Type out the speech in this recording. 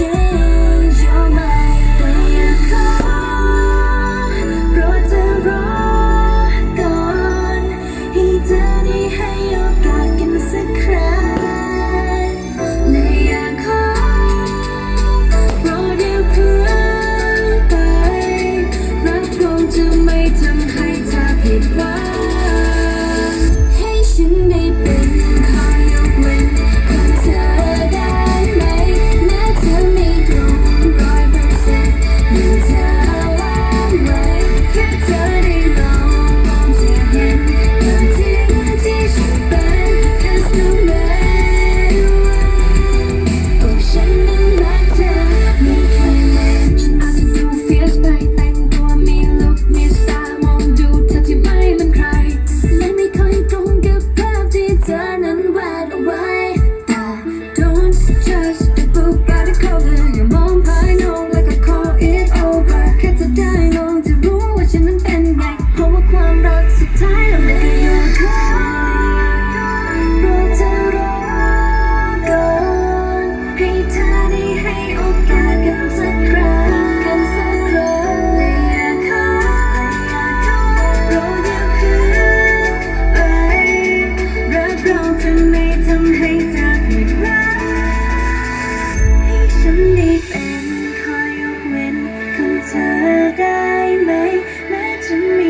to longer your ได้ไหมแม้จะมี